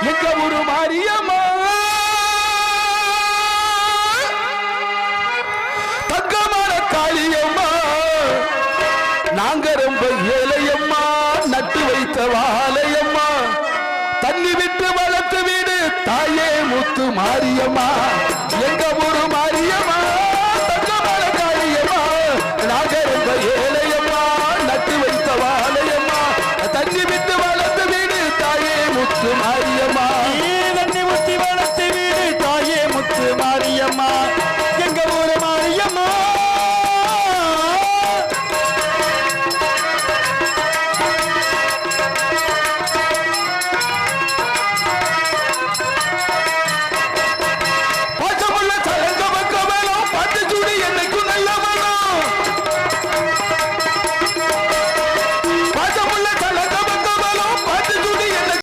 எங்க ஒரு மாரியம்மா. தங்கமான காளியம்மா. நாங்க ரொம்ப ஏழையம்மா நட்டு வைத்த வாழையம்மா. தண்ணி விட்டு வளர்த்து வீடு தாயே முத்து மாரியம்மா. எங்க ஒரு மாரியம்மா தங்கமான காளியம்மா. நாங்க ரொம்ப ஏழையம்மா நட்டு வைத்த வாழையம்மா. தண்ணி விட்டு வளர்த்து வீடு தாயே முத்து மாரியம்மா